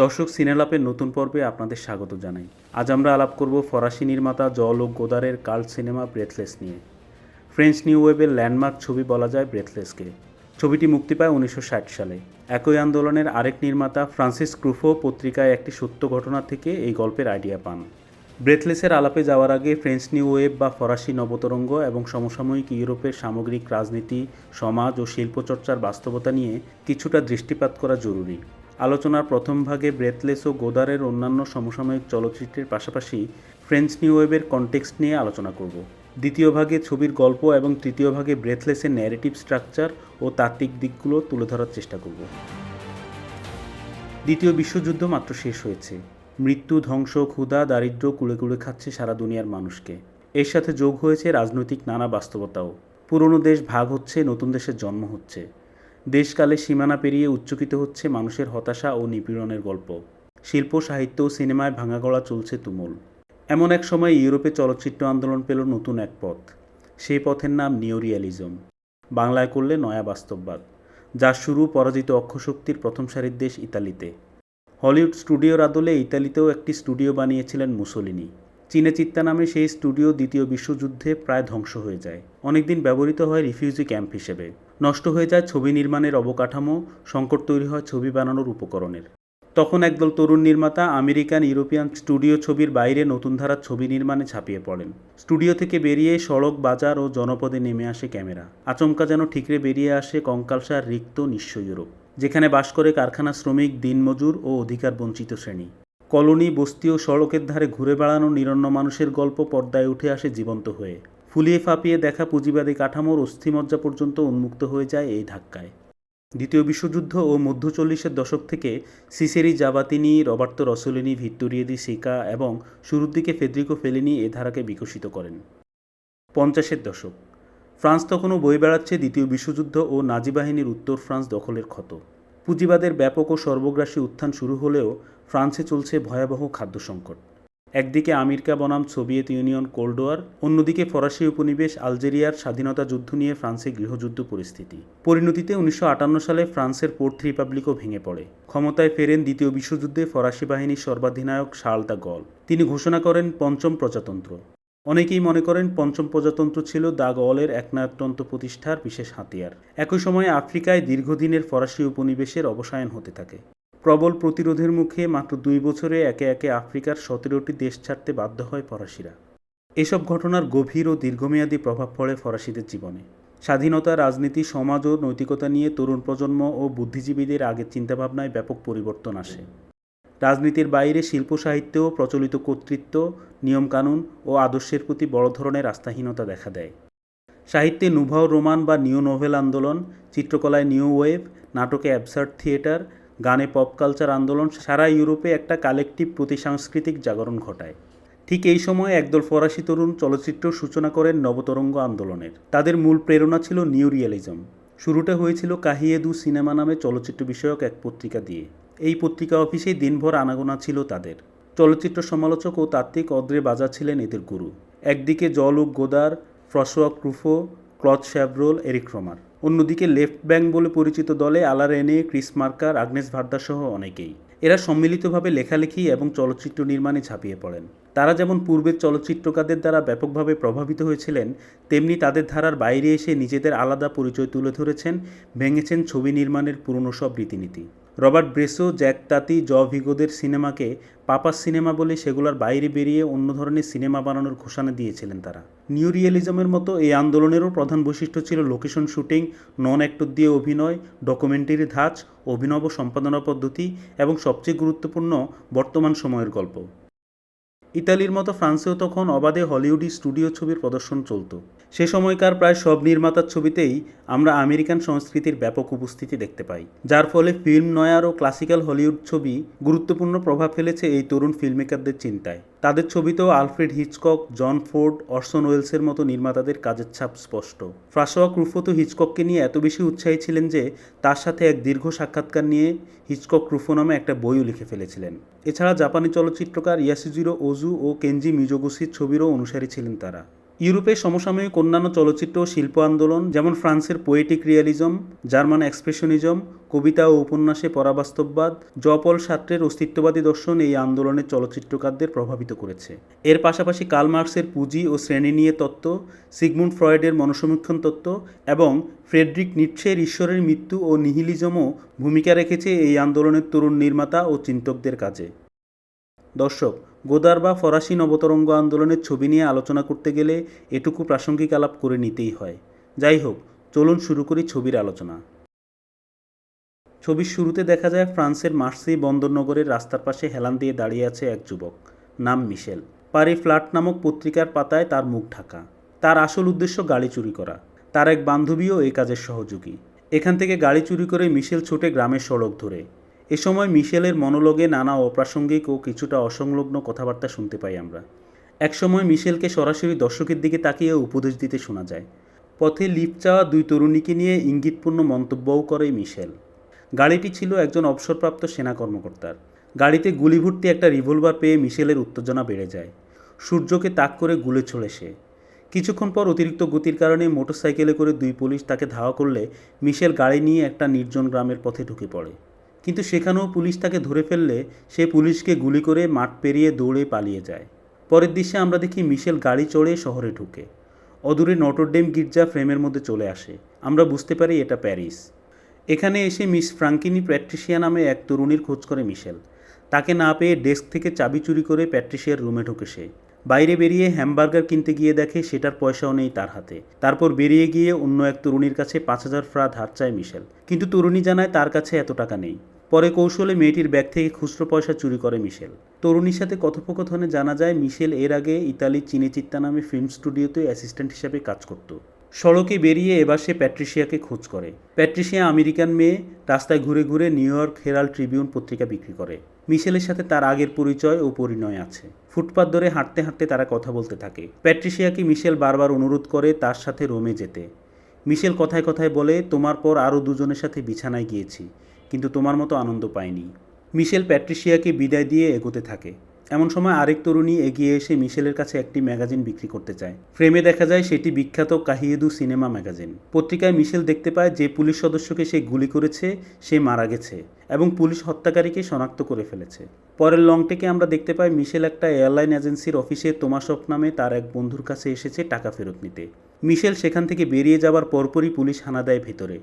দর্শক সিনেলাপের নতুন পর্বে আপনাদের স্বাগত জানাই। আজ আমরা আলাপ করব ফরাসি নির্মাতা জল ও গোদারের কাল্ট সিনেমা ব্রেথলেস নিয়ে। ফ্রেঞ্চ নিউ ওয়েবের ল্যান্ডমার্ক ছবি বলা যায় ব্রেথলেসকে। ছবিটি মুক্তি পায় উনিশশো ষাট সালে। একই আন্দোলনের আরেক নির্মাতা ফ্রান্সিস ক্রুফো পত্রিকায় একটি সত্য ঘটনা থেকে এই গল্পের আইডিয়া পান। ব্রেথলেসের আলাপে যাওয়ার আগে ফ্রেঞ্চ নিউ ওয়েব বা ফরাসি নবতরঙ্গ এবং সমসাময়িক ইউরোপের সামগ্রিক রাজনীতি, সমাজ ও শিল্পচর্চার বাস্তবতা নিয়ে কিছুটা দৃষ্টিপাত করা জরুরি। আলোচনার প্রথম ভাগে ব্রেথলেস ও গোদারের অন্যান্য সমসাময়িক চলচ্চিত্রের পাশাপাশি ফ্রেঞ্চ নিউ ওয়েবের কনটেক্সট নিয়ে আলোচনা করব। দ্বিতীয় ভাগে ছবির গল্প এবং তৃতীয় ভাগে ব্রেথলেসের ন্যারেটিভ স্ট্রাকচার ও তাত্ত্বিক দিকগুলো তুলে ধরার চেষ্টা করব। দ্বিতীয় বিশ্বযুদ্ধ মাত্র শেষ হয়েছে। মৃত্যু, ধ্বংস, ক্ষুধা দারিদ্র্য কুলে কুলে খাচ্ছে সারা দুনিয়ার মানুষকে। এর সাথে যোগ হয়েছে রাজনৈতিক নানা বাস্তবতাও। পুরনো দেশ ভাগ হচ্ছে, নতুন দেশের জন্ম হচ্ছে। দেশকালে সীমানা পেরিয়ে উচ্চকিত হচ্ছে মানুষের হতাশা ও নিপীড়নের গল্প। শিল্প, সাহিত্য ও সিনেমায় ভাঙাগড়া চলছে তুমুল। এমন এক সময় ইউরোপে চলচ্চিত্র আন্দোলন পেল নতুন এক পথ। সেই পথের নাম নিওরিয়ালিজম। বাংলায় করলে নয়া বাস্তববাদ, যার শুরু পরাজিত অক্ষশক্তির প্রথম সারির দেশ ইতালিতে। হলিউড স্টুডিওর আদলে ইতালিতেও একটি স্টুডিও বানিয়েছিলেন মুসোলিনি। চীনে চিত্তা নামে সেই স্টুডিও দ্বিতীয় বিশ্বযুদ্ধে প্রায় ধ্বংস হয়ে যায়। অনেকদিন ব্যবহৃত হয় রিফিউজি ক্যাম্প হিসেবে। নষ্ট হয়ে যায় ছবি নির্মাণের অবকাঠামো, সংকট তৈরি হয় ছবি বানানোর উপকরণের। তখন একদল তরুণ নির্মাতা আমেরিকান ইউরোপিয়ান স্টুডিও ছবির বাইরে নতুন ধারার ছবি নির্মাণে ছাপিয়ে পড়েন। স্টুডিও থেকে বেরিয়ে সড়ক, বাজার ও জনপদে নেমে আসে ক্যামেরা। আচমকা যেন ঠিকরে বেরিয়ে আসে কঙ্কালসার রিক্ত নিঃস্ব ইউরোপ, যেখানে বাস করে কারখানা শ্রমিক, দিনমজুর ও অধিকার বঞ্চিত শ্রেণি। কলোনি, বস্তি ও সড়কের ধারে ঘুরে বেড়ানো নিরন্ন মানুষের গল্প পর্দায় উঠে আসে জীবন্ত হয়ে। ফুলিয়ে ফাঁপিয়ে দেখা পুঁজিবাদী কাঠামোর অস্থিমজ্জা পর্যন্ত উন্মুক্ত হয়ে যায় এই ধাক্কায়। দ্বিতীয় বিশ্বযুদ্ধ ও মধ্য চল্লিশের দশক থেকে সিসেরি জাবাতিনি, রবার্তো রসোলিনি ভিক্টোরিয়েদি সিকা এবং শুরুর দিকে ফেদ্রিকো ফেলিনি এ ধারাকে বিকশিত করেন। পঞ্চাশের দশক। ফ্রান্স তখনও বয়ে বেড়াচ্ছে দ্বিতীয় বিশ্বযুদ্ধ ও নাজি বাহিনীর উত্তর ফ্রান্স দখলের ক্ষত। পুঁজিবাদের ব্যাপক ও সর্বগ্রাসী উত্থান শুরু হলেও ফ্রান্সে চলছে ভয়াবহ খাদ্য সংকট। একদিকে আমেরিকা বনাম সোভিয়েত ইউনিয়ন কোল্ড ওয়ার, অন্যদিকে ফরাসি উপনিবেশ আলজেরিয়ার স্বাধীনতা যুদ্ধ নিয়ে ফ্রান্সে গৃহযুদ্ধ পরিস্থিতি। পরিণতিতে উনিশশো আটান্ন সালে ফ্রান্সের ফোর্থ রিপাবলিকও ভেঙে পড়ে। ক্ষমতায় ফেরেন দ্বিতীয় বিশ্বযুদ্ধে ফরাসি বাহিনীর সর্বাধিনায়ক শার্ল দা গল। তিনি ঘোষণা করেন, পঞ্চম প্রজাতন্ত্র। অনেকেই মনে করেন, পঞ্চম প্রজাতন্ত্র ছিল দা গলের একনায়কতন্ত্র প্রতিষ্ঠার বিশেষ হাতিয়ার। একই সময়ে আফ্রিকায় দীর্ঘদিনের ফরাসি উপনিবেশের অবসায়ন হতে থাকে। প্রবল প্রতিরোধের মুখে মাত্র দুই বছরে একে একে আফ্রিকার সতেরোটি দেশ ছাড়তে বাধ্য হয় ফরাসিরা। এসব ঘটনার গভীর ও দীর্ঘমেয়াদী প্রভাব পড়ে ফরাসিদের জীবনে। স্বাধীনতা, রাজনীতি, সমাজ ও নৈতিকতা নিয়ে তরুণ প্রজন্ম ও বুদ্ধিজীবীদের আগের চিন্তাভাবনায় ব্যাপক পরিবর্তন আসে। রাজনীতির বাইরে শিল্প সাহিত্যেও প্রচলিত কর্তৃত্ব, নিয়মকানুন ও আদর্শের প্রতি বড় ধরনের আস্থাহীনতা দেখা দেয়। সাহিত্যে নুভাও রোমান বা নিউ নোভেল আন্দোলন, চিত্রকলায় নিউ ওয়েভ, নাটকে অ্যাবসার্ড থিয়েটার গানে পপ কালচার আন্দোলন সারা ইউরোপে একটা কালেকটিভ প্রতিসাংস্কৃতিক জাগরণ ঘটায়। ঠিক এই সময় একদল ফরাসি তরুণ চলচ্চিত্র সূচনা করেন নবতরঙ্গ আন্দোলনের। তাদের মূল প্রেরণা ছিল নিউ রিয়েলিজম। শুরুটা হয়েছিল কাহিয়েদু সিনেমা নামে চলচ্চিত্র বিষয়ক এক পত্রিকা দিয়ে। এই পত্রিকা অফিসেই দিনভর আনাগোনা ছিল তাদের। চলচ্চিত্র সমালোচক ও তাত্ত্বিক অদ্রে বাজা ছিলেন এদের গুরু। একদিকে জলুক গোদার, ফ্রসোয়া ক্রুফো ক্লথ শ্যাভরোল, এরিক রোমার। অন্যদিকে লেফট ব্যাঙ্ক বলে পরিচিত দলে আলার এনে ক্রিস মার্কার আগ্নেশ ভার্দা সহ অনেকেই। এরা সম্মিলিতভাবে লেখালেখি এবং চলচ্চিত্র নির্মাণে ঝাঁপিয়ে পড়েন। তারা যেমন পূর্বের চলচ্চিত্রকারদের দ্বারা ব্যাপকভাবে প্রভাবিত হয়েছিলেন, তেমনি তাদের ধারার বাইরে এসে নিজেদের আলাদা পরিচয় তুলে ধরেছেন, ভেঙেছেন ছবি নির্মাণের পুরনো সব রীতিনীতি। রবার্ট ব্রেসো, জ্যাক তাতি, জ ভিগোদের সিনেমাকে পাপাস সিনেমা বলে সেগুলোর বাইরে বেরিয়ে অন্য ধরনের সিনেমা বানানোর ঘোষণা দিয়েছিলেন তারা। নিউ রিয়েলিজমের মতো এই আন্দোলনেরও প্রধান বৈশিষ্ট্য ছিল লোকেশন শুটিং, নন অ্যাক্টর দিয়ে অভিনয়, ডকুমেন্টারি ধাঁচ, অভিনব সম্পাদনা পদ্ধতি এবং সবচেয়ে গুরুত্বপূর্ণ বর্তমান সময়ের গল্প। ইতালির মতো ফ্রান্সেও তখন অবাধে হলিউডি স্টুডিও ছবির প্রদর্শন চলত। সে সময়কার প্রায় সব নির্মাতার ছবিতেই আমরা আমেরিকান সংস্কৃতির ব্যাপক উপস্থিতি দেখতে পাই, যার ফলে ফিল্ম নয়ার ও ক্লাসিক্যাল হলিউড ছবি গুরুত্বপূর্ণ প্রভাব ফেলেছে এই তরুণ ফিল্মমেকারদের চিন্তায়। তাদের ছবিতেও আলফ্রেড হিচকক, জন ফোর্ড, অর্সন ওয়েলসের মতো নির্মাতাদের কাজের ছাপ স্পষ্ট। ফ্রাসোয়া ক্রুফো তো হিচকককে নিয়ে এত বেশি উৎসাহী ছিলেন যে তার সাথে এক দীর্ঘ সাক্ষাৎকার নিয়ে হিচকক ক্রুফো নামে একটা বইও লিখে ফেলেছিলেন। এছাড়া জাপানি চলচ্চিত্রকার ইয়াসিজিরো ওজু ও কেনজি মিজোগুসির ছবিরও অনুসারী ছিলেন তারা। ইউরোপের সমসাময়িক অন্যান্য চলচ্চিত্র ও শিল্প আন্দোলন, যেমন ফ্রান্সের পোয়েটিক রিয়ালিজম জার্মান এক্সপ্রেশনিজম কবিতা ও উপন্যাসে পরাবাস্তববাদ জপল সাত্রের অস্তিত্ববাদী দর্শন এই আন্দোলনের চলচ্চিত্রকারদের প্রভাবিত করেছে। এর পাশাপাশি কার্ল মার্কসের পুঁজি ও শ্রেণি নিয়ে তত্ত্ব, সিগমুন্ড ফ্রয়েডের মনসমীক্ষণ তত্ত্ব এবং ফ্রেডরিক নিটসের ঈশ্বরের মৃত্যু ও নিহিলিজমও ভূমিকা রেখেছে এই আন্দোলনের তরুণ নির্মাতা ও চিন্তকদের কাজে। দর্শক গোদার বা ফরাসি নবতরঙ্গ আন্দোলনের ছবি নিয়ে আলোচনা করতে গেলে এটুকু প্রাসঙ্গিক আলাপ করে নিতেই হয়। যাই হোক, চলুন শুরু করি ছবির আলোচনা। ছবির শুরুতে দেখা যায় ফ্রান্সের মার্সি বন্দরনগরের রাস্তার পাশে হেলান দিয়ে দাঁড়িয়ে আছে এক যুবক। নাম মিশেল। পারি ফ্ল্যাট নামক পত্রিকার পাতায় তার মুখ ঢাকা। তার আসল উদ্দেশ্য গাড়ি চুরি করা। তার এক বান্ধবীও এই কাজের সহযোগী। এখান থেকে গাড়ি চুরি করে মিশেল ছোটে গ্রামের সড়ক ধরে। এ সময় মিশেলের মনোলগে নানা অপ্রাসঙ্গিক ও কিছুটা অসংলগ্ন কথাবার্তা শুনতে পাই আমরা। একসময় মিশেলকে সরাসরি দর্শকের দিকে তাকিয়ে উপদেশ দিতে শোনা যায়। পথে লিফট চাওয়া দুই তরুণীকে নিয়ে ইঙ্গিতপূর্ণ মন্তব্যও করে মিশেল। গাড়িটি ছিল একজন অবসরপ্রাপ্ত সেনা কর্মকর্তার। গাড়িতে গুলি ভর্তি একটা রিভলভার পেয়ে মিশেলের উত্তেজনা বেড়ে যায়। সূর্যকে তাক করে গুলে ছড়ে সে। কিছুক্ষণ পর অতিরিক্ত গতির কারণে মোটরসাইকেলে করে দুই পুলিশ তাকে ধাওয়া করলে মিশেল গাড়ি নিয়ে একটা নির্জন গ্রামের পথে ঢুকে পড়ে। কিন্তু সেখানেও পুলিশ তাকে ধরে ফেললে সে পুলিশকে গুলি করে মাঠ পেরিয়ে দৌড়ে পালিয়ে যায়। পরের দৃশ্যে আমরা দেখি মিশেল গাড়ি চড়ে শহরে ঢুকে। অদূরে নটরডেম গির্জা ফ্রেমের মধ্যে চলে আসে। আমরা বুঝতে পারি এটা প্যারিস। এখানে এসে মিস ফ্রাঙ্কিনি প্যাট্রিশিয়া নামে এক তরুণীর খোঁজ করে মিশেল। তাকে না পেয়ে ডেস্ক থেকে চাবি চুরি করে প্যাট্রিশিয়ার রুমে ঢুকে সে। বাইরে বেরিয়ে হ্যামবার্গার কিনতে গিয়ে দেখে সেটার পয়সাও নেই তার হাতে। তারপর বেরিয়ে গিয়ে অন্য এক তরুণীর কাছে পাঁচ হাজার ফ্রা ধার চায় মিশেল। কিন্তু তরুণী জানায় তার কাছে এত টাকা নেই। পরে কৌশলে মেয়েটির ব্যাগ থেকে খুচরো পয়সা চুরি করে মিশেল। তরুণীর সাথে কথোপকথনে জানা যায়, মিশেল এর আগে ইতালির চিনেচিত্তা নামে ফিল্ম স্টুডিওতে অ্যাসিস্ট্যান্ট হিসেবে কাজ করত। সড়কে বেরিয়ে এবার সে প্যাট্রিশিয়াকে খোঁজ করে। প্যাট্রিশিয়া আমেরিকান মেয়ে, রাস্তায় ঘুরে ঘুরে নিউ ইয়র্ক হেরাল্ড ট্রিবিউন পত্রিকা বিক্রি করে। মিশেলের সাথে তার আগের পরিচয় ও পরিণয় আছে। ফুটপাত ধরে হাঁটতে হাঁটতে তারা কথা বলতে থাকে। প্যাট্রিশিয়াকে মিশেল বারবার অনুরোধ করে তার সাথে রোমে যেতে। মিশেল কথায় কথায় বলে, তোমার পর আরও দুজনের সাথে বিছানায় গিয়েছি। কিন্তু তোমার মতো আনন্দ পাইনি। মিশেল প্যাট্রিশিয়াকে বিদায় দিয়ে এগোতে থাকে। এমন সময় আরেক তরুণী এগিয়ে এসে মিশেলের কাছে একটি ম্যাগাজিন বিক্রি করতে চায়। ফ্রেমে দেখা যায় সেটি বিখ্যাত কাহিয়েদু সিনেমা ম্যাগাজিন। পত্রিকায় মিশেল দেখতে পায় যে পুলিশ সদস্যকে সে গুলি করেছে, সে মারা গেছে এবং পুলিশ হত্যাকারীকে শনাক্ত করে ফেলেছে। পরের লংটেকে আমরা দেখতে পাই মিশেল একটা এয়ারলাইন এজেন্সির অফিসে তোমাসপ নামে তার এক বন্ধুর কাছে এসেছে টাকা ফেরত নিতে। মিশেল সেখান থেকে বেরিয়ে যাবার পরপরই পুলিশ হানা দেয় ভেতরে।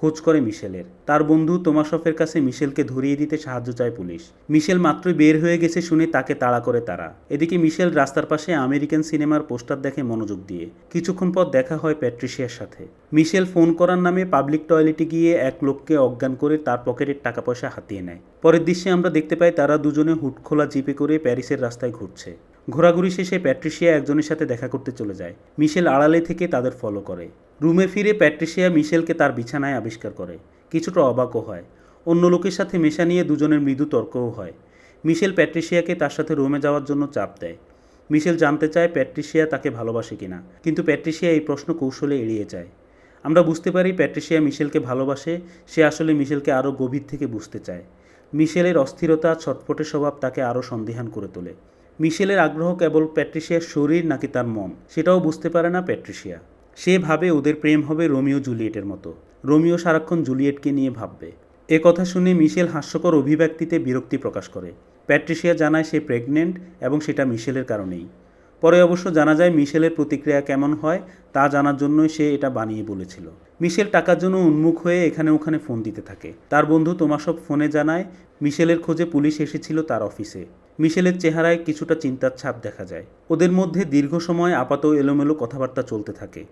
খোঁজ করে মিশেলের। তার বন্ধু তোমাসফের কাছে মিশেলকে ধরিয়ে দিতে সাহায্য চায় পুলিশ। মিশেল মাত্রই বের হয়ে গেছে শুনে তাকে তাড়া করে তারা। এদিকে মিশেল রাস্তার পাশে আমেরিকান সিনেমার পোস্টার দেখে মনোযোগ দিয়ে। কিছুক্ষণ পর দেখা হয় প্যাট্রিশিয়ার সাথে। মিশেল ফোন করার নামে পাবলিক টয়লেটে গিয়ে এক লোককে অজ্ঞান করে তার পকেটের টাকা পয়সা হাতিয়ে নেয়। পরের দৃশ্যে আমরা দেখতে পাই তারা দুজনে হুট খোলা জিপে করে প্যারিসের রাস্তায় ঘুরছে। ঘোরাঘুরি শেষে প্যাট্রিশিয়া একজনের সাথে দেখা করতে চলে যায়। মিশেল আড়ালে থেকে তাদের ফলো করে। রুমে ফিরে প্যাট্রিশিয়া মিশেলকে তার বিছানায় আবিষ্কার করে। কিছুটা অবাকও হয়। অন্য লোকের সাথে মেশা নিয়ে দুজনের মৃদু তর্কও হয়। মিশেল প্যাট্রিশিয়াকে তার সাথে রোমে যাওয়ার জন্য চাপ দেয়। মিশেল জানতে চায় প্যাট্রিশিয়া তাকে ভালোবাসে কিনা। কিন্তু প্যাট্রিশিয়া এই প্রশ্ন কৌশলে এড়িয়ে যায়। আমরা বুঝতে পারি প্যাট্রিশিয়া মিশেলকে ভালোবাসে, সে আসলে মিশেলকে আরও গভীর থেকে বুঝতে চায়। মিশেলের অস্থিরতা, ছটফটে স্বভাব তাকে আরও সন্দিহান করে তোলে। মিশেলের আগ্রহ কেবল প্যাট্রিশিয়ার শরীর নাকি তার মন, সেটাও বুঝতে পারে না প্যাট্রিশিয়া। সে ভাবে ওদের প্রেম হবে রোমিও জুলিয়েটের মতো। রোমিও সারাক্ষণ জুলিয়েটকে নিয়ে ভাববে। এ কথা শুনে মিশেল হাস্যকর অভিব্যক্তিতে বিরক্তি প্রকাশ করে। প্যাট্রিশিয়া জানায় সে প্রেগনেন্ট এবং সেটা মিশেলের কারণেই। পরে অবশ্য জানা যায় মিশেলের প্রতিক্রিয়া কেমন হয়, তা জানার জন্যই সে এটা বানিয়ে বলেছিল। মিশেল টাকার জন্য উন্মুখ হয়ে এখানে ওখানে ফোন দিতে থাকে। তার বন্ধু তোমাসব ফোনে জানায়, মিশেলের খোঁজে পুলিশ এসেছিল তার অফিসে। মিশেলের চেহারায় কিছুটা চিন্তার ছাপ দেখা যায়। ওদের মধ্যে দীর্ঘ সময় আপাত এলোমেলো কথাবার্তা চলতে থাকে।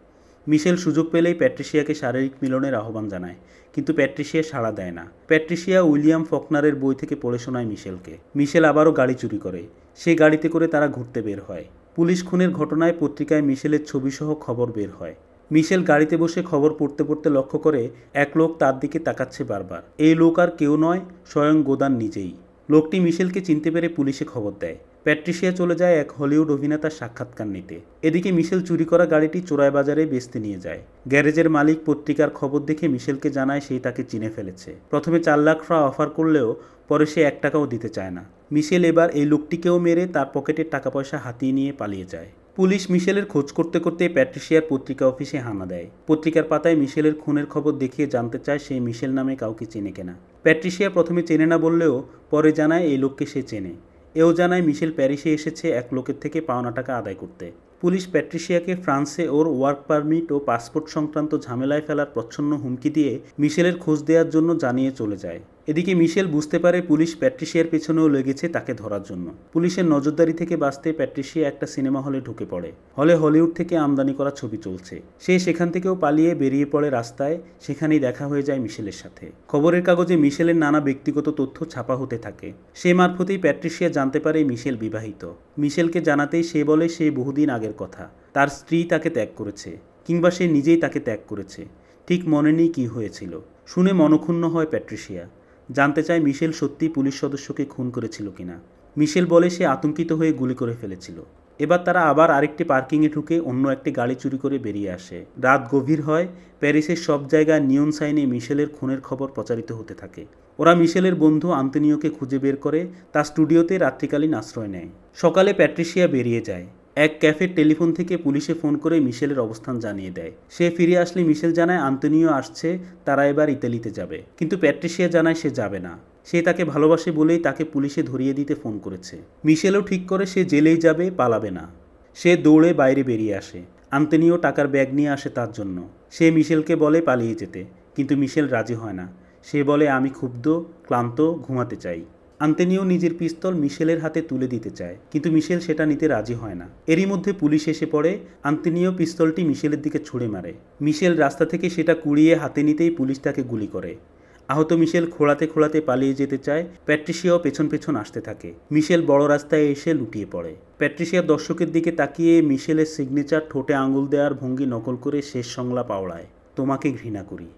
মিশেল সুযোগ পেলেই প্যাট্রিশিয়াকে শারীরিক মিলনের আহ্বান জানায়, কিন্তু প্যাট্রিশিয়া সাড়া দেয় না। প্যাট্রিশিয়া উইলিয়াম ফকনারের বই থেকে পড়ে শোনায় মিশেলকে। মিশেল আবারও গাড়ি চুরি করে। সে গাড়িতে করে তারা ঘুরতে বের হয়। পুলিশ খুনের ঘটনায় পত্রিকায় মিশেলের ছবিসহ খবর বের হয়। মিশেল গাড়িতে বসে খবর পড়তে পড়তে লক্ষ্য করে এক লোক তার দিকে তাকাচ্ছে বারবার। এই লোক আর কেউ নয়, স্বয়ং গোদান নিজেই। লোকটি মিশেলকে চিনতে পেরে পুলিশে খবর দেয়। প্যাট্রিশিয়া চলে যায় এক হলিউড অভিনেতার সাক্ষাৎকার নিতে এদিকে মিশেল চুরি করা গাড়িটি চোরাই বাজারে বেচতে নিয়ে যায়। গ্যারেজের মালিক পত্রিকার খবর দেখে মিশেলকে জানায় সেই তাকে চিনে ফেলেছে। প্রথমে চার লাখ ফ্রা অফার করলেও পরে সে এক টাকাও দিতে চায় না। মিশেল এবার এই লোকটিকেও মেরে তার পকেটের টাকা পয়সা হাতিয়ে নিয়ে পালিয়ে যায়। পুলিশ মিশেলের খোঁজ করতে করতে প্যাট্রিশিয়ার পত্রিকা অফিসে হানা দেয়। পত্রিকার পাতায় মিশেলের খুনের খবর দেখিয়ে জানতে চায় সে মিশেল নামে কাউকে চেনে কেনা। প্যাট্রিশিয়া প্রথমে চেনে না বললেও পরে জানায় এই লোককে সে চেনে। এও জানায় মিশেল প্যারিসে এসেছে এক লোকের থেকে পাওনা টাকা আদায় করতে। পুলিশ প্যাট্রিশিয়াকে ফ্রান্সে ওর ওয়ার্ক পারমিট ও পাসপোর্ট সংক্রান্ত ঝামেলায় ফেলার প্রচ্ছন্ন হুমকি দিয়ে মিশেলের খোঁজ দেওয়ার জন্য জানিয়ে চলে যায়। এদিকে মিশেল বুঝতে পারে পুলিশ প্যাট্রিশিয়ার পেছনেও লেগেছে তাকে ধরার জন্য। পুলিশের নজরদারি থেকে বাঁচতে প্যাট্রিশিয়া একটা সিনেমা হলে ঢুকে পড়ে। হলে হলিউড থেকে আমদানি করা ছবি চলছে। সে সেখান থেকেও পালিয়ে বেরিয়ে পড়ে রাস্তায়, সেখানেই দেখা হয়ে যায় মিশেলের সাথে। খবরের কাগজে মিশেলের নানা ব্যক্তিগত তথ্য ছাপা হতে থাকে। সে মারফতেই প্যাট্রিশিয়া জানতে পারে মিশেল বিবাহিত। মিশেলকে জানাতেই সে বলে সে বহুদিন আগের কথা। তার স্ত্রী তাকে ত্যাগ করেছে, কিংবা সে নিজেই তাকে ত্যাগ করেছে। ঠিক মনে নেই কী হয়েছিল। শুনে মনক্ষুণ্ণ হয় প্যাট্রিশিয়া জানতে চায় মিশেল সত্যি পুলিশ সদস্যকে খুন করেছিল কিনা। মিশেল বলে সে আতঙ্কিত হয়ে গুলি করে ফেলেছিল। এবার তারা আবার আরেকটি পার্কিংয়ে ঢুকে অন্য একটি গাড়ি চুরি করে বেরিয়ে আসে। রাত গভীর হয়, প্যারিসের সব জায়গায় নিয়ন সাইনে মিশেলের খুনের খবর প্রচারিত হতে থাকে। ওরা মিশেলের বন্ধু আন্তনিওকে খুঁজে বের করে, তার স্টুডিওতে রাত্রিকালীন আশ্রয় নেয়। সকালে প্যাট্রিশিয়া বেরিয়ে যায়। এক ক্যাফের টেলিফোন থেকে পুলিশে ফোন করে মিশেলের অবস্থান জানিয়ে দেয়। সে ফিরে আসলে মিশেল জানায়, আন্তনিও আসছে, তারা এবার ইতালিতে যাবে। কিন্তু প্যাট্রিশিয়া জানায় সে যাবে না। সে তাকে ভালোবাসে বলেই তাকে পুলিশে ধরিয়ে দিতে ফোন করেছে। মিশেলও ঠিক করে সে জেলেই যাবে, পালাবে না। সে দৌড়ে বাইরে বেরিয়ে আসে। আন্তনিও টাকার ব্যাগ নিয়ে আসে তার জন্য। সে মিশেলকে বলে পালিয়ে যেতে, কিন্তু মিশেল রাজি হয় না। সে বলে, আমি ক্ষুব্ধ, ক্লান্ত, ঘুমাতে চাই। আন্তেনিও নিজের পিস্তল মিশেলের হাতে তুলে দিতে চায়, কিন্তু মিশেল সেটা নিতে রাজি হয় না। এরই মধ্যে পুলিশ এসে পড়ে, আন্তেনিও পিস্তলটি মিশেলের দিকে ছুঁড়ে মারে। মিশেল রাস্তা থেকে সেটা কুড়িয়ে হাতে নিতেই পুলিশ তাকে গুলি করে। আহত মিশেল খোলাতে খোঁড়াতে পালিয়ে যেতে চায় প্যাট্রিশিয়াও পেছন পেছন আসতে থাকে। মিশেল বড় রাস্তায় এসে লুটিয়ে পড়ে। প্যাট্রিশিয়া দর্শকের দিকে তাকিয়ে মিশেলের সিগনেচার ঠোঁটে আঙুল দেওয়ার ভঙ্গি নকল করে শেষ সংলাপ আওড়ায়, তোমাকে ঘৃণা করি।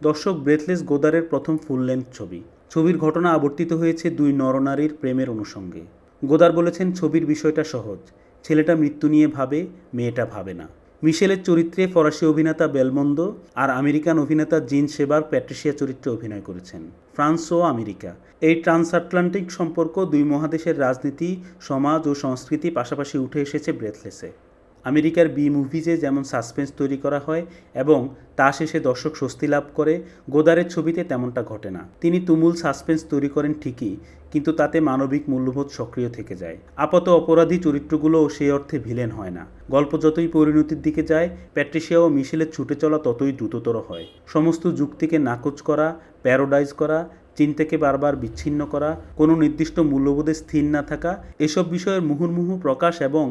দর্শক ব্রেথলেস গোদারের প্রথম ফুল লেন্থ ছবি। ছবির ঘটনা আবর্তিত হয়েছে দুই নরনারীর প্রেমের অনুষঙ্গে গোদার বলেছেন, ছবির বিষয়টা সহজ। ছেলেটা মৃত্যু নিয়ে ভাবে, মেয়েটা ভাবে না। মিশেলের চরিত্রে ফরাসি অভিনেতা বেলমন্দ আর আমেরিকান অভিনেতা জিন সেবার প্যাট্রিশিয়া চরিত্রে অভিনয় করেছেন। ফ্রান্স ও আমেরিকা। এই ট্রান্স আটলান্টিক সম্পর্ক দুই মহাদেশের রাজনীতি, সমাজ ও সংস্কৃতি পাশাপাশি উঠে এসেছে ব্রেথলেসে। আমেরিকার বি মুভিজে যেমন সাসপেন্স তৈরি করা হয় এবং তা শেষে দর্শক স্বস্তি লাভ করে, গোদারের ছবিতে তেমনটা ঘটে না। তিনি তুমুল সাসপেন্স তৈরি করেন ঠিকই, কিন্তু তাতে মানবিক মূল্যবোধ সক্রিয় থেকে যায়। আপাত অপরাধী চরিত্রগুলোও সেই অর্থে ভিলেন হয় না। গল্প যতই পরিণতির দিকে যায় প্যাট্রিশিয়া ও মিশেলের ছুটে চলা ততই দ্রুততর হয়। সমস্ত যুক্তিকে নাকচ করা, প্যারোডাইজ করা, চিন্তাকে বারবার বিচ্ছিন্ন করা, কোনো নির্দিষ্ট মূল্যবোধে স্থির না থাকা, এসব বিষয়ের মুহুর্মুহু প্রকাশ এবং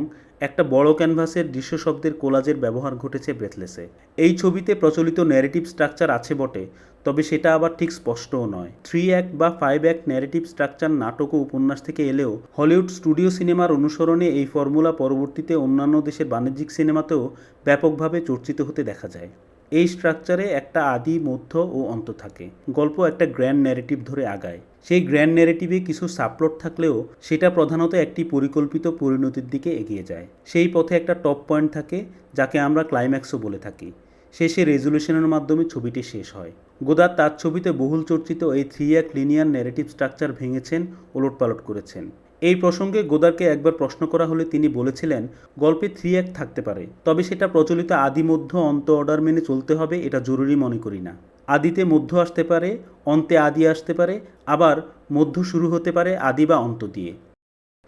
একটা বড় ক্যানভাসের দৃশ্য শব্দের কোলাজের ব্যবহার ঘটেছে ব্রেথলেসে এই ছবিতে প্রচলিত ন্যারেটিভ স্ট্রাকচার আছে বটে, তবে সেটা আবার ঠিক স্পষ্টও নয়। থ্রি অ্যাক্ট বা ফাইভ অ্যাক্ট ন্যারেটিভ স্ট্রাকচার নাটক ও উপন্যাস থেকে এলেও হলিউড স্টুডিও সিনেমার অনুসরণে এই ফর্মুলা পরবর্তীতে অন্যান্য দেশের বাণিজ্যিক সিনেমাতেও ব্যাপকভাবে চর্চিত হতে দেখা যায়। এই স্ট্রাকচারে একটা আদি, মধ্য ও অন্ত থাকে। গল্প একটা গ্র্যান্ড ন্যারেটিভ ধরে আগায়। সেই গ্র্যান্ড ন্যারেটিভে কিছু সাপ্লট থাকলেও সেটা প্রধানত একটি পরিকল্পিত পরিণতির দিকে এগিয়ে যায়। সেই পথে একটা টপ পয়েন্ট থাকে, যাকে আমরা ক্লাইম্যাক্সও বলে থাকি। শেষে রেজুলেশনের মাধ্যমে ছবিটি শেষ হয়। গোদার তার ছবিতে বহুল চর্চিত এই থ্রি এক লিনিয়ার ন্যারেটিভ স্ট্রাকচার ভেঙেছেন, ওলটপালট করেছেন। এই প্রসঙ্গে গোদারকে একবার প্রশ্ন করা হলে তিনি বলেছিলেন, গল্পে থ্রি অ্যাক্ট থাকতে পারে, তবে সেটা প্রচলিত আদি মধ্য অন্ত অর্ডার মেনে চলতে হবে, এটা জরুরি মনে করি না। আদিতে মধ্য আসতে পারে, অন্তে আদি আসতে পারে, আবার মধ্য শুরু হতে পারে আদি বা অন্ত দিয়ে।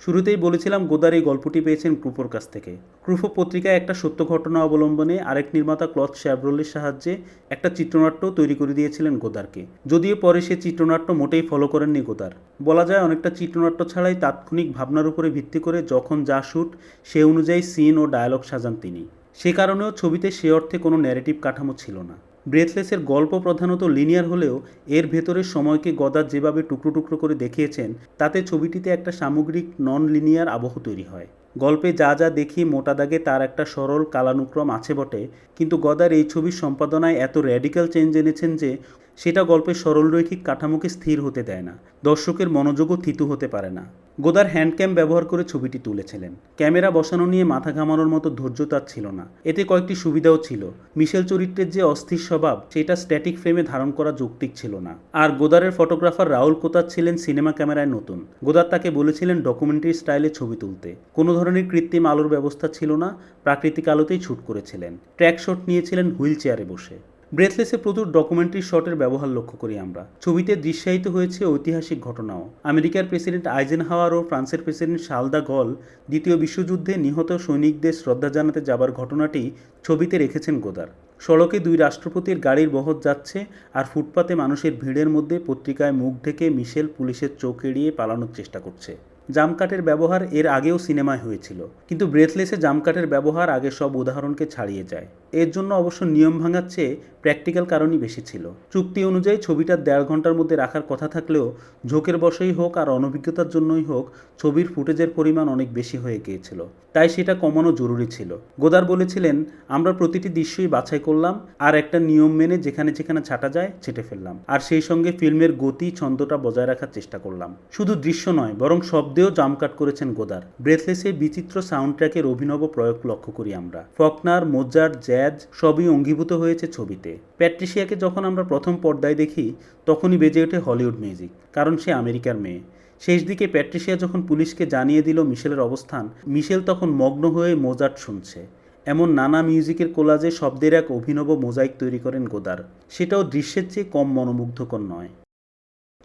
শুরুতেই বলেছিলাম গোদার এই গল্পটি পেয়েছেন ক্রুপোর কাছ থেকে। ক্রুফো পত্রিকায় একটা সত্য ঘটনা অবলম্বনে আরেক নির্মাতা ক্লথ শ্যাব্রোলের সাহায্যে একটা চিত্রনাট্য তৈরি করে দিয়েছিলেন গোদারকে। যদিও পরে সে চিত্রনাট্য মোটেই ফলো করেননি গোদার। বলা যায় অনেকটা চিত্রনাট্য ছাড়াই তাৎক্ষণিক ভাবনার উপরে ভিত্তি করে যখন যা শ্যুট সে অনুযায়ী সিন ও ডায়ালগ সাজান তিনি। সে কারণেও ছবিতে সে অর্থে কোনো ন্যারেটিভ কাঠামো ছিল না। ব্রেথলেসের গল্প প্রধানত লিনিয়ার হলেও এর ভেতরের সময়কে গদার যেভাবে টুকরো টুকরো করে দেখিয়েছেন, তাতে ছবিটিতে একটা সামগ্রিক নন লিনিয়ার আবহ তৈরি হয়। গল্পে যা যা দেখি মোটা দাগে তার একটা সরল কালানুক্রম আছে বটে, কিন্তু গদার এই ছবির সম্পাদনায় এত র্যাডিক্যাল চেঞ্জ এনেছেন যে সেটা গল্পের সরলরৈখিক কাঠামোকে স্থির হতে দেয় না, দর্শকের মনোযোগও থিতু হতে পারে না। গোদার হ্যান্ডক্যাম ব্যবহার করে ছবিটি তুলেছিলেন। ক্যামেরা বসানো নিয়ে মাথা ঘামানোর মতো ধৈর্য তার ছিল না। এতে কয়েকটি সুবিধাও ছিল। মিশেল চরিত্রের যে অস্থির স্বভাব, সেটা স্ট্যাটিক ফ্রেমে ধারণ করা যৌক্তিক ছিল না। আর গোদারের ফটোগ্রাফার রাহুল কোতার ছিলেন সিনেমা ক্যামেরায় নতুন। গোদার তাকে বলেছিলেন ডকুমেন্টারি স্টাইলে ছবি তুলতে। কোনো ধরনের কৃত্রিম আলোর ব্যবস্থা ছিল না, প্রাকৃতিক আলোতেই শুট করেছিলেন। ট্র্যাক শট নিয়েছিলেন হুইল চেয়ারে বসে। ব্রেথলেসে প্রচুর ডকুমেন্টারি শটের ব্যবহার লক্ষ্য করি আমরা। ছবিতে দৃশ্যায়িত হয়েছে ঐতিহাসিক ঘটনাও। আমেরিকার প্রেসিডেন্ট আইজেন হাওয়ার ও ফ্রান্সের প্রেসিডেন্ট শালদা গল দ্বিতীয় বিশ্বযুদ্ধে নিহত সৈনিকদের শ্রদ্ধা জানাতে যাবার ঘটনাটি ছবিতে রেখেছেন গোদার। সড়কে দুই রাষ্ট্রপতির গাড়ির বহর যাচ্ছে আর ফুটপাতে মানুষের ভিড়ের মধ্যে পত্রিকায় মুখ ঢেকে মিশেল পুলিশের চোখ এড়িয়ে পালানোর চেষ্টা করছে। জামকাটের ব্যবহার এর আগেও সিনেমায় হয়েছিল, কিন্তু ব্রেথলেসে জামকাটের ব্যবহার আগে সব উদাহরণকে ছাড়িয়ে যায়। এর জন্য অবশ্য নিয়ম ভাঙার চেয়ে প্র্যাকটিক্যাল কারণই বেশি ছিল। চুক্তি অনুযায়ী ছবিটা দেড় ঘণ্টার মধ্যে রাখার কথা থাকলেও ঝোঁকের বশেই হোক আর অনভিজ্ঞতার জন্যই হোক, ছবির ফুটেজের পরিমাণ অনেক বেশি হয়ে গিয়েছিল। তাই সেটা কমানো জরুরি ছিল। গোদার বলেছিলেন, আমরা প্রতিটি দৃশ্যই বাছাই করলাম আর একটা নিয়ম মেনে যেখানে যেখানে ছাটা যায় ছেটে ফেললাম। আর সেই সঙ্গে ফিল্মের গতি, ছন্দটা বজায় রাখার চেষ্টা করলাম। শুধু দৃশ্য নয়, বরং শব্দেও জামকাট করেছেন গোদার। ব্রেথলেসে বিচিত্র সাউন্ড ট্র্যাকের অভিনব প্রয়োগ লক্ষ্য করি আমরা। ফকনার, মোজার, জ্যাজ সবই অঙ্গীভূত হয়েছে ছবিতে। প্যাট্রিশিয়াকে যখন আমরা প্রথম পর্দায় দেখি, তখনই বেজে ওঠে হলিউড মিউজিক, কারণ সে আমেরিকার মেয়ে। শেষ দিকে প্যাট্রিশিয়া যখন পুলিশকে জানিয়ে দিল মিশেলের অবস্থান, মিশেল তখন মগ্ন হয়ে মোজার্ট শুনছে। এমন নানা মিউজিকের কোলাজে শব্দের এক অভিনব মোজাইক তৈরি করেন গোদার। সেটাও দৃশ্যের চেয়ে কম মনোমুগ্ধকর নয়।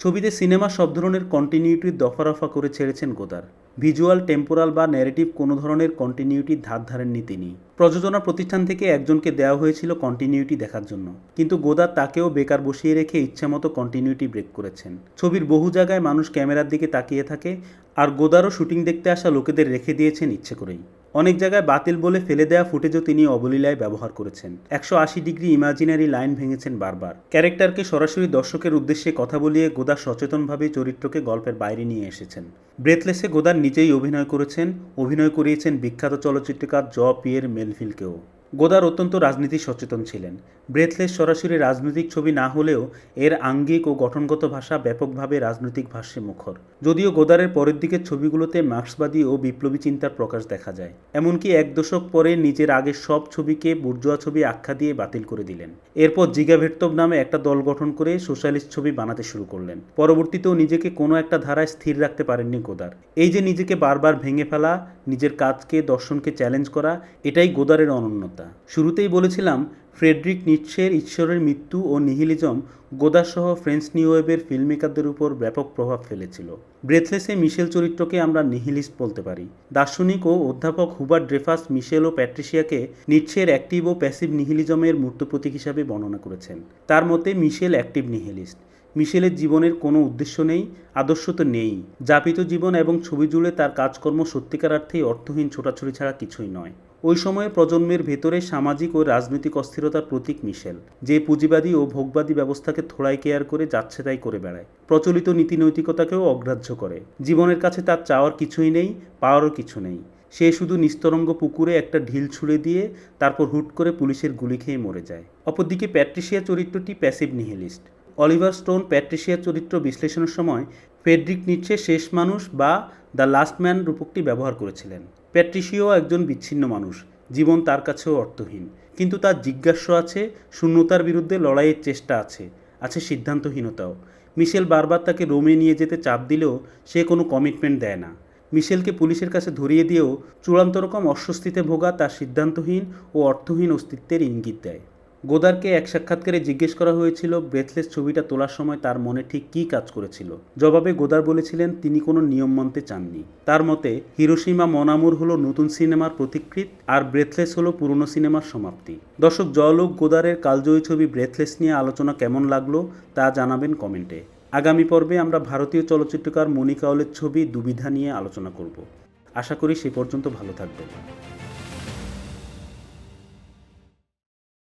ছবিতে সিনেমা সব ধরনের কন্টিনিউটির দফারফা করে ছেড়েছেন গোদার ভিজুয়াল টেম্পোরাল বা ন্যারেটিভ কোনো ধরনের কন্টিনিউটির ধার ধারেননি তিনি। প্রযোজনা প্রতিষ্ঠান থেকে একজনকে দেওয়া হয়েছিল কন্টিনিউটি দেখার জন্য। কিন্তু গোদার তাকেও বেকার বসিয়ে রেখে ইচ্ছামতো কন্টিনিউটি ব্রেক করেছেন। ছবির বহু জায়গায় মানুষ ক্যামেরার দিকে তাকিয়ে থাকে, আর গোদারও শুটিং দেখতে আসা লোকেদের রেখে দিয়েছেন ইচ্ছে করেই। অনেক জায়গায় বাতিল বলে ফেলে দেওয়া ফুটেজও তিনি অবলীলায় ব্যবহার করেছেন। একশো আশি ডিগ্রি ইমাজিনারি লাইন ভেঙেছেন বারবার। ক্যারেক্টারকে সরাসরি দর্শকের উদ্দেশ্যে কথা বলিয়ে গোদা সচেতনভাবে চরিত্রকে গল্পের বাইরে নিয়ে এসেছেন। ব্রেথলেসে গোদার নিজেই অভিনয় করেছেন। অভিনয় করিয়েছেন বিখ্যাত চলচ্চিত্রকার জ. পিয়ের মেলফিলকেও গোদার অত্যন্ত রাজনীতি সচেতন ছিলেন। ব্রেথলেস সরাসরি রাজনৈতিক ছবি না হলেও এর আঙ্গিক ও গঠনগত ভাষা ব্যাপকভাবে রাজনৈতিক ভাষ্যে মুখর যদিও গোদারের পরের দিকের ছবিগুলোতে মার্ক্সবাদী ও বিপ্লবী চিন্তার প্রকাশ দেখা যায়। এমনকি এক দশক পরে নিজের আগের সব ছবিকে বুর্জোয়া ছবি আখ্যা দিয়ে বাতিল করে দিলেন। এরপর জিগাভের্তব নামে একটা দল গঠন করে সোশ্যালিস্ট ছবি বানাতে শুরু করলেন। পরবর্তীতেও নিজেকে কোনো একটা ধারায় স্থির রাখতে পারেননি গোদার। এই যে নিজেকে বারবার ভেঙে ফেলা, নিজের কাজকে, দর্শনকে চ্যালেঞ্জ করা, এটাই গোদারের অনন্যতা। শুরুতেই বলেছিলাম, ফ্রেডরিক নিটসের ঈশ্বরের মৃত্যু ও নিহিলিজম গোদাসহ ফ্রেঞ্চ নিউ ওয়েবের ফিল্মমেকারদের উপর ব্যাপক প্রভাব ফেলেছিল। ব্রেথলেসে মিশেল চরিত্রকে আমরা নিহিলিস্ট বলতে পারি। দার্শনিক ও অধ্যাপক হুবার ড্রেফাস, মিশেল ও প্যাট্রিশিয়াকে নিটসের অ্যাক্টিভ ও প্যাসিভ নিহিলিজমের মূর্ত প্রতীক হিসাবে বর্ণনা করেছেন। তার মতে, মিশেল অ্যাক্টিভ নিহিলিস্ট। মিশেলের জীবনের কোনো উদ্দেশ্য নেই, আদর্শ তো নেই। যাপিত জীবন এবং ছবি জুড়ে তার কাজকর্ম সত্যিকার অর্থেই অর্থহীন, ছোটাছুটি ছাড়া কিছুই নয়। ওই সময়ে প্রজন্মের ভেতরে সামাজিক ও রাজনৈতিক অস্থিরতার প্রতীক মিশেল, যে পুঁজিবাদী ও ভোগবাদী ব্যবস্থাকে থোড়াই কেয়ার করে যাচ্ছে তাই করে বেড়ায়। প্রচলিত নীতি নৈতিকতাকেও অগ্রাহ্য করে। জীবনের কাছে তার চাওয়ার কিছুই নেই, পাওয়ারও কিছু নেই। সে শুধু নিস্তরঙ্গ পুকুরে একটা ঢিল ছুঁড়ে দিয়ে তারপর হুট করে পুলিশের গুলি খেয়ে মরে যায়। অপরদিকে প্যাট্রিশিয়া চরিত্রটি passive nihilist. Oliver Stone Patricia চরিত্র বিশ্লেষণের সময় ফেডরিক নিচ্ছে শেষ মানুষ বা দ্য লাস্ট ম্যান রূপকটি ব্যবহার করেছিলেন। প্যাট্রিশিও একজন বিচ্ছিন্ন মানুষ, জীবন তার কাছেও অর্থহীন। কিন্তু তার জিজ্ঞাস্য আছে, শূন্যতার বিরুদ্ধে লড়াইয়ের চেষ্টা আছে আছে সিদ্ধান্তহীনতাও। মিশেল বারবার তাকে রোমে নিয়ে যেতে চাপ দিলেও সে কোনো কমিটমেন্ট দেয় না। মিশেলকে পুলিশের কাছে ধরিয়ে দিয়েও চূড়ান্ত রকম অস্বস্তিতে ভোগা তার সিদ্ধান্তহীন ও অর্থহীন অস্তিত্বের ইঙ্গিত দেয়। গোদারকে এক সাক্ষাৎকারে জিজ্ঞেস করা হয়েছিল ব্রেথলেস ছবিটা তোলার সময় তার মনে ঠিক কী কাজ করেছিল? জবাবে গোদার বলেছিলেন, তিনি কোনো নিয়ম মানতে চাননি। তার মতে হিরোসীমা মনামুর হলো নতুন সিনেমার প্রতিকৃত আর ব্রেথলেস হলো পুরনো সিনেমার সমাপ্তি। দর্শক, জয়লোক গোদারের কালজয়ী ছবি ব্রেথলেস নিয়ে আলোচনা কেমন লাগল তা জানাবেন কমেন্টে। আগামী পর্বে আমরা ভারতীয় চলচ্চিত্রকার মনিকাউলের ছবি দুবিধা নিয়ে আলোচনা করব। আশা করি সে পর্যন্ত ভালো থাকবেন।